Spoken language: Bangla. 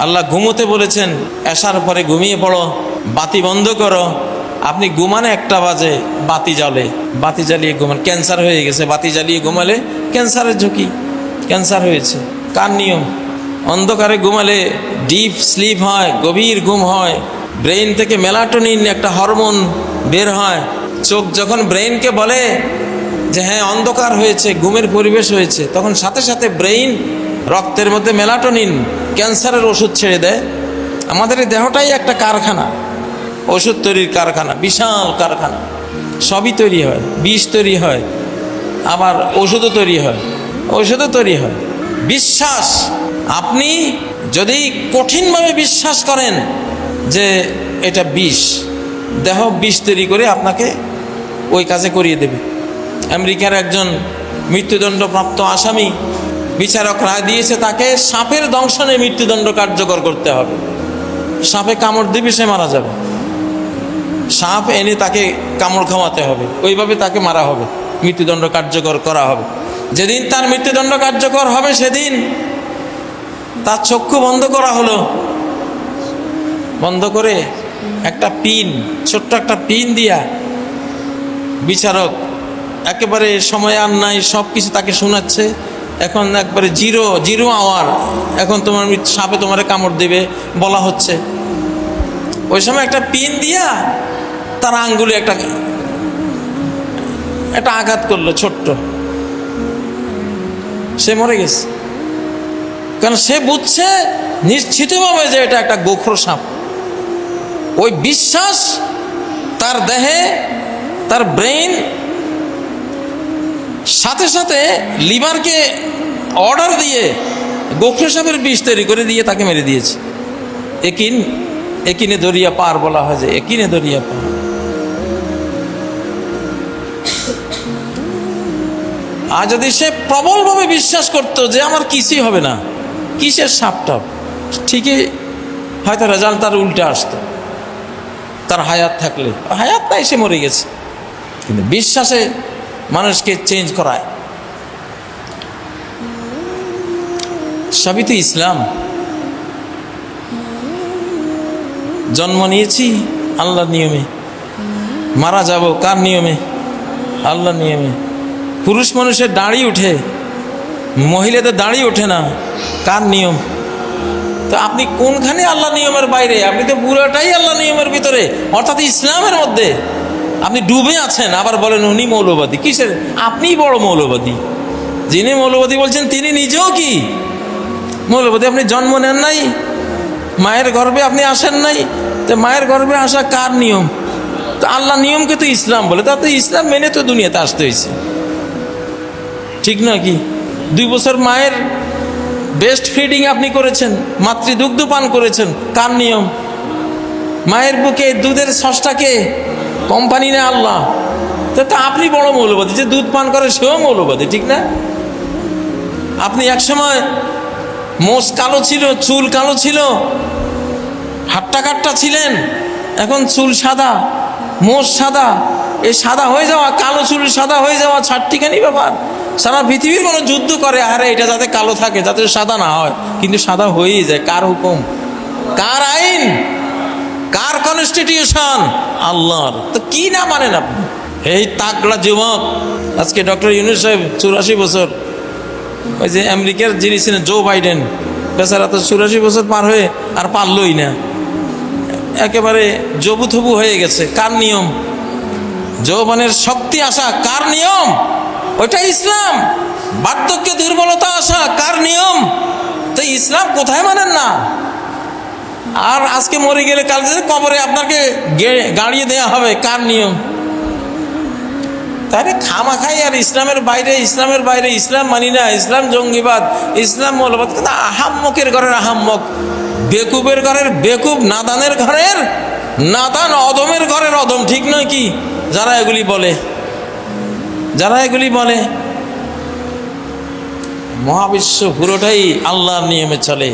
আল্লাহ ঘুমোতে বলেছেন, এসার পরে ঘুমিয়ে পড়ো, বাতি বন্ধ করো। আপনি ঘুমানে একটা বাজে, বাতি জ্বলে। বাতি জ্বালিয়ে ঘুমান, ক্যান্সার হয়ে গেছে। বাতি জ্বালিয়ে ঘুমালে ক্যান্সারের ঝুঁকি, ক্যান্সার হয়েছে। কার নিয়ম? অন্ধকারে ঘুমালে ডিপ স্লিপ হয়, গভীর ঘুম হয়। ব্রেইন থেকে মেলাটোনিন একটা হরমোন বের হয়। চোখ যখন ব্রেইনকে বলে যে হ্যাঁ অন্ধকার হয়েছে, ঘুমের পরিবেশ হয়েছে, তখন সাথে সাথে ব্রেইন রক্তের মধ্যে মেলাটোনিন, ক্যান্সারের ওষুধ ছেড়ে দেয়। আমাদের এই দেহটাই একটা কারখানা, ওষুধ তৈরির কারখানা, বিশাল কারখানা। সবই তৈরি হয়, বিষ তৈরি হয়, আবার ওষুধও তৈরি হয়, ওষুধও তৈরি হয়। বিশ্বাস, আপনি যদি কঠিনভাবে বিশ্বাস করেন যে এটা বিষ, দেহ বিষ তৈরি করে আপনাকে ওই কাজে করিয়ে দেবে। আমেরিকার একজন মৃত্যুদণ্ডপ্রাপ্ত আসামি বিচারক রায় দিয়েছে তাকে, সাপের দংশনে মৃত্যুদণ্ড কার্যকর করতে হবে। সাপে কামড় দিবে, সে মারা যাবে। সাপ এনে তাকে কামড় খাওয়াতে হবে। ওইভাবে তাকে মারা হবে, মৃত্যুদণ্ড কার্যকর করা হবে। যেদিন তার মৃত্যুদণ্ড কার্যকর হবে, সেদিন তার চক্ষু বন্ধ করা হলো। বন্ধ করে একটা পিন, ছোট্ট একটা পিন দিয়া বিচারক একেবারে সময় আর নাই সব কিছু তাকে শোনাচ্ছে। এখন একবারে জিরো জিরো আওয়ার এখন তোমার সাপে তোমার কামড় দেবে, বলা হচ্ছে। ওই সময় একটা পিন দিয়া তার আঙ্গুলে একটা একটা আঘাত করল ছোট্ট। সে মরে গেছে। কারণ সে বুঝছে নিশ্চিতভাবে যে এটা একটা গোখর সাপ। ওই বিশ্বাস তার দেহে, তার ব্রেইন, সাথে সাথে লিভারকে অর্ডার দিয়ে গোখর সাপের বিষ তৈরি করে দিয়ে তাকে মেরে দিয়েছে। একিন, একিনে দরিয়া পার বলা হয় যে একিনে দরিয়া পার। আর যদি সে প্রবলভাবে বিশ্বাস করতো যে আমার কিছুই হবে না, কিসের সাপটাপ ঠিকই হয়তো রেজাল্ট তার উল্টে আসতো। তার হায়াত থাকলে। হায়াত নাই, সে মরে গেছে। কিন্তু বিশ্বাসে মানুষকে চেঞ্জ করায়। সবই তো ইসলাম। জন্ম নিয়েছি আল্লাহর নিয়মে। মারা যাব কার নিয়মে? আল্লাহর নিয়মে। পুরুষ মানুষের দাড়ি উঠে, মহিলাদের দাড়ি ওঠে না, কার নিয়ম? তো আপনি কোনখানে আল্লাহ নিয়মের বাইরে? আপনি তো পুরোটাই আল্লাহ নিয়মের ভিতরে, অর্থাৎ ইসলামের মধ্যে। আপনি ডুবে আছেন, আবার বলেন উনি মৌলবাদী। কিসের? আপনিই বড় মৌলবাদী। যিনি মৌলবাদী বলছেন, তিনি নিজেও কি? মৌলবাদী, আপনি জন্ম নেন নাই, মায়ের গর্ভে আপনি আসেন নাই, তো মায়ের গর্ভে আসা কার নিয়ম? তো আল্লাহ নিয়মকে তো ইসলাম বলে? তাতে ইসলাম মেনে তো দুনিয়াতে আসতে হয়েছে। ঠিক না কি? দুই বছর মায়ের বেস্ট ফিডিং আপনি করেছেন, মাতৃদুগ্ধ পান করেছেন, কার নিয়ম? মায়ের বুকে দুধের সষ্টাকে কোম্পানি না আল্লাহ? তো তো আপনি বড় মৌলবাদী, যে দুধ পান করে সেও মৌলবাদী, ঠিক না? আপনি একসময় মোষ কালো ছিল, চুল কালো ছিল হাট্টা কাট্টা ছিলেন, এখন চুল সাদা, মোষ সাদা এই সাদা হয়ে যাওয়া, কালো চুল সাদা হয়ে যাওয়া ছাড়টিখানি ব্যাপার। সারা পৃথিবীর কোনো যুদ্ধ করে, আরে এটা যাতে কালো থাকে, যাতে সাদা না হয়, কিন্তু সাদা হয়েই যায়, কার হুকুম? কার আইন? কার কনস্টিটিউশন আল্লাহর। তো কি না মানেন আপনি? এই তাকড়া যুবক, আজকে ডক্টর ইউনুস সাহেব চুরাশি বছর ওই যে আমেরিকার যিনি ছিলেন জো বাইডেন, বেচারা তো চুরাশি বছর পার হয়ে আর পারলই না। একেবারে জবুথবু হয়ে গেছে। কার নিয়ম? যৌবনের শক্তি আসা কার নিয়ম? ওইটা ইসলাম। বার্ধক্যে, দুর্বলতা আসা কার নিয়ম? তো ইসলাম কোথায় মানেন না? আর আজকে মরে গেলে কাল কবরে আপনাকে গাড়িয়ে দেওয়া হবে, কার নিয়ম? তাহলে খামা খাই আর ইসলামের বাইরে ইসলামের বাইরে, ইসলাম মানি না, ইসলাম জঙ্গিবাদ, ইসলাম মৌলবাদ, কিন্তু আহাম্মকের ঘরের আহাম্মক, বেকুবের ঘরের বেকুব, নাদানের ঘরের নাদান, অদমের ঘরের অদম, ঠিক নয় কি? যারা এগুলি বলে, যারা এগুলি বলে, মহাবিশ্ব পুরোটাই আল্লাহর নিয়মে চলে।